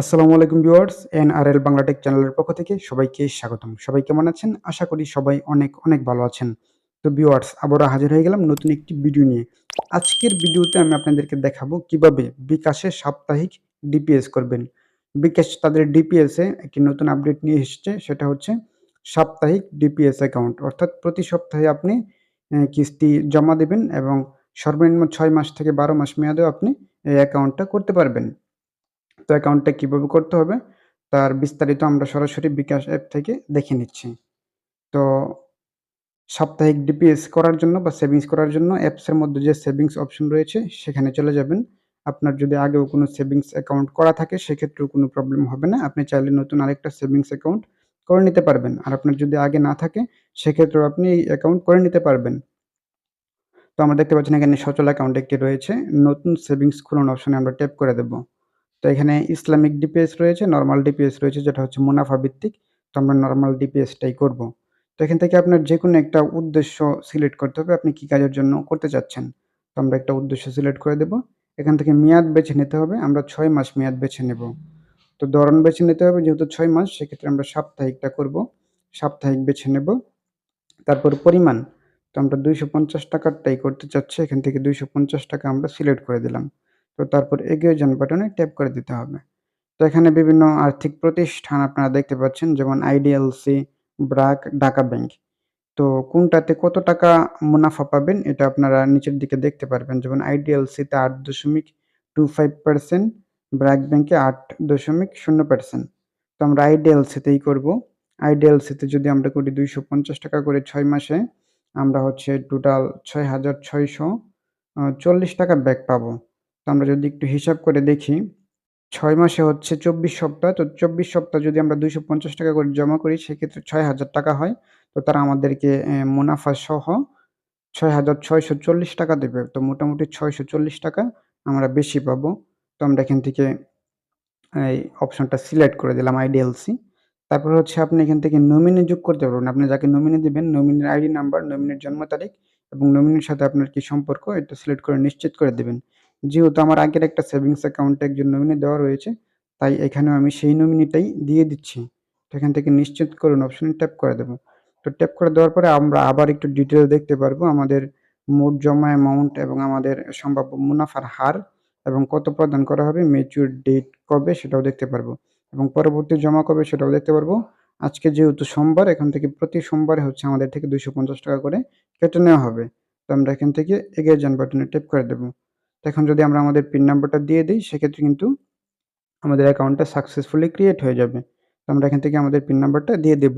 আসসালামু আলাইকুম viewers, NRL Bangla take চ্যানেলের পক্ষ থেকে সবাইকে স্বাগতম। সবাই কেমন আছেন? আশা করি সবাই অনেক অনেক ভালো আছেন। তো ভিউয়ার্স, আবারও হাজির হয়ে গেলাম নতুন একটি ভিডিও নিয়ে। আজকের ভিডিওতে আমি আপনাদেরকে দেখাবো কীভাবে বিকাশে সাপ্তাহিক ডিপিএস করবেন। বিকাশ তাদের ডিপিএসে একটি নতুন আপডেট নিয়ে এসেছে, সেটা হচ্ছে সাপ্তাহিক ডিপিএস অ্যাকাউন্ট। অর্থাৎ প্রতি সপ্তাহে আপনি কিস্তি জমা দেবেন এবং সর্বনিম্ন ছয় মাস থেকে বারো মাস মেয়াদেও আপনি এই অ্যাকাউন্টটা করতে পারবেন। তো অ্যাকাউন্টটা কীভাবে করতে হবে, তার বিস্তারিত আমরা সরাসরি বিকাশ অ্যাপ থেকে দেখে নিচ্ছি। তো সাপ্তাহিক ডিপিএস করার জন্য বা সেভিংস করার জন্য অ্যাপসের মধ্যে যে সেভিংস অপশন রয়েছে, সেখানে চলে যাবেন। আপনার যদি আগেও কোনো সেভিংস অ্যাকাউন্ট করা থাকে, সেক্ষেত্রেও কোনো প্রবলেম হবে না। আপনি চাইলে নতুন আরেকটা সেভিংস অ্যাকাউন্ট করে নিতে পারবেন। আর আপনার যদি আগে না থাকে, সেক্ষেত্রেও আপনি এই অ্যাকাউন্ট করে নিতে পারবেন। তো আমরা দেখতে পাচ্ছেন এখানে সচল অ্যাকাউন্ট একটি রয়েছে। নতুন সেভিংস খুলুন অপশনে আমরা ট্যাপ করে দেবো। তো এখানে ইসলামিক ডিপিএস রয়েছে নর্মাল ডিপিএস রয়েছে, যেটা হচ্ছে মুনাফা ভিত্তিক। তো আমরা নর্মাল ডিপিএসটাই করব। তো এখান থেকে আপনার যে কোনো একটা উদ্দেশ্য সিলেক্ট করতে হবে, আপনি কী কাজের জন্য করতে চাচ্ছেন। তো আমরা একটা উদ্দেশ্য সিলেক্ট করে দেব। এখান থেকে মেয়াদ বেছে নিতে হবে, আমরা ছয় মাস মেয়াদ বেছে নেব। তো ধরন বেছে নিতে হবে, যেহেতু ছয় মাস, সেক্ষেত্রে আমরা সাপ্তাহিকটা করব। সাপ্তাহিক বেছে নেব। তারপর পরিমাণ, তো আমরা দুইশো পঞ্চাশ টাকারটাই করতে চাচ্ছি। এখান থেকে দুইশো পঞ্চাশ টাকা আমরা সিলেক্ট করে দিলাম। তো তারপর এগিয়ে যান বাটনে ট্যাপ করে দিতে হবে। তো এখানে বিভিন্ন আর্থিক প্রতিষ্ঠান আপনারা দেখতে পাচ্ছেন, যেমন আইডিএলসি ব্রাক, ঢাকা ব্যাংক। তো কোনটাতে কত টাকা মুনাফা পাবেন এটা আপনারা নিচের দিকে দেখতে পারবেন। যেমন আইডিএলসিতে আট দশমিক টু ফাইভ পার্সেন্ট ব্র্যাক ব্যাংকে আট দশমিক শূন্য পার্সেন্ট। তো আমরা আইডিএলসিতেই করব। আইডিএলসিতে যদি আমরা করি দুইশো পঞ্চাশ টাকা করে ছয় মাসে, আমরা হচ্ছে টোটাল ছয় হাজার ছয়শো চল্লিশ টাকা ব্যাক পাবো। তো আমরা যদি একটু হিসাব করে দেখি, ছয় মাসে হচ্ছে চব্বিশ সপ্তাহ, তো চব্বিশ সপ্তাহ যদি আমরা দুইশো পঞ্চাশ টাকা করে জমা করি, সেক্ষেত্রে ছয় হাজার টাকা হয়। তো তারা আমাদেরকে মুনাফা সহ ছয় হাজার ছয়শো চল্লিশ টাকা দেবে। তো মোটামুটি ছয়শো চল্লিশ টাকা আমরা বেশি পাবো। তো আমরা এখান থেকে, এই অপশনটা সিলেক্ট করে দিলাম আইডিএলসি তারপর হচ্ছে আপনি এখান থেকে নমিনি যোগ করতে পারবেন। আপনি যাকে নমিনি দেবেন, নমিনির আইডি নাম্বার, নমিনির জন্ম তারিখ এবং নমিনির সাথে আপনার কি সম্পর্ক, এটা সিলেক্ট করে নিশ্চিত করে দেবেন। যেহেতু আমার আগের একটা সেভিংস অ্যাকাউন্টে একজন নমিনি দেওয়া রয়েছে, তাই এখানেও আমি সেই নমিনিটাই দিয়ে দিচ্ছি। তো এখান থেকে নিশ্চিত করুন অপশানে ট্যাপ করে দেবো। তো ট্যাপ করে দেওয়ার পরে আমরা আবার একটু ডিটেল দেখতে পারব আমাদের মোট জমা অ্যামাউন্ট এবং আমাদের সম্ভাব্য মুনাফার হার এবং কত প্রদান করা হবে ম্যাচিউর ডেট কবে সেটাও দেখতে পারব এবং পরবর্তী জমা কবে সেটাও দেখতে পারব। আজকে যেহেতু সোমবার, এখান থেকে প্রতি সোমবারে হচ্ছে আমাদের থেকে দুইশো পঞ্চাশ টাকা করে কেটে নেওয়া হবে। তো আমরা এখান থেকে এগিয়ে যান বাটনে ট্যাপ করে দেবো। এখন যদি আমরা আমাদের পিন নাম্বারটা দিয়ে দিই, সেক্ষেত্রে কিন্তু আমাদের অ্যাকাউন্টটা সাকসেসফুলি ক্রিয়েট হয়ে যাবে। তো আমরা এখান থেকে আমাদের পিন নাম্বারটা দিয়ে দেব।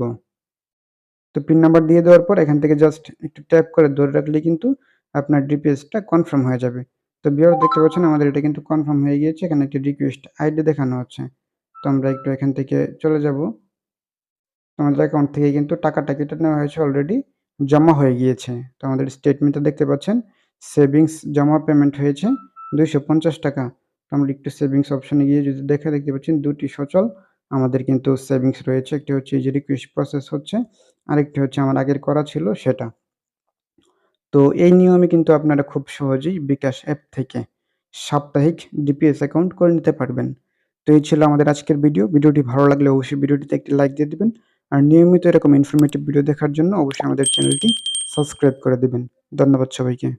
তো পিন নাম্বার দিয়ে দেওয়ার পর এখান থেকে জাস্ট একটু ট্যাপ করে ধরে রাখলে কিন্তু আপনার ডিপিএসটা কনফার্ম হয়ে যাবে। তো বিয়ার দেখতে পাচ্ছেন, আমাদের এটা কিন্তু কনফার্ম হয়ে গিয়েছে। এখানে একটি রিকোয়েস্ট আইডি দেখানো হচ্ছে। তো আমরা একটু এখান থেকে চলে যাব। আমাদের অ্যাকাউন্ট থেকে কিন্তু টাকাটা কেটে নেওয়া হয়েছে অলরেডি জমা হয়ে গিয়েছে। তো আমাদের স্টেটমেন্টটা দেখতে পাচ্ছেন। সেভিংস জমা পেমেন্ট হয়েছে দুইশো পঞ্চাশ টাকা। তো আমরা একটু সেভিংস অপশানে গিয়ে যদি দেখে দেখতে পাচ্ছেন, দুটি সচল। আমাদের কিন্তু সেভিংস রয়েছে, একটি হচ্ছে যে রিকোয়েস্ট প্রসেস হচ্ছে, আরেকটি হচ্ছে আমার আগের করা ছিল সেটা। তো এই নিয়মে কিন্তু আপনারা খুব সহজেই বিকাশ অ্যাপ থেকে সাপ্তাহিক ডিপিএস অ্যাকাউন্ট করে নিতে পারবেন। তো এই ছিল আমাদের আজকের ভিডিও। ভিডিওটি ভালো লাগলে অবশ্যই ভিডিওটিতে একটি লাইক দিয়ে দিবেন। আর নিয়মিত এরকম ইনফরমেটিভ ভিডিও দেখার জন্য অবশ্যই আমাদের চ্যানেলটি সাবস্ক্রাইব করে দেবেন। ধন্যবাদ সবাইকে।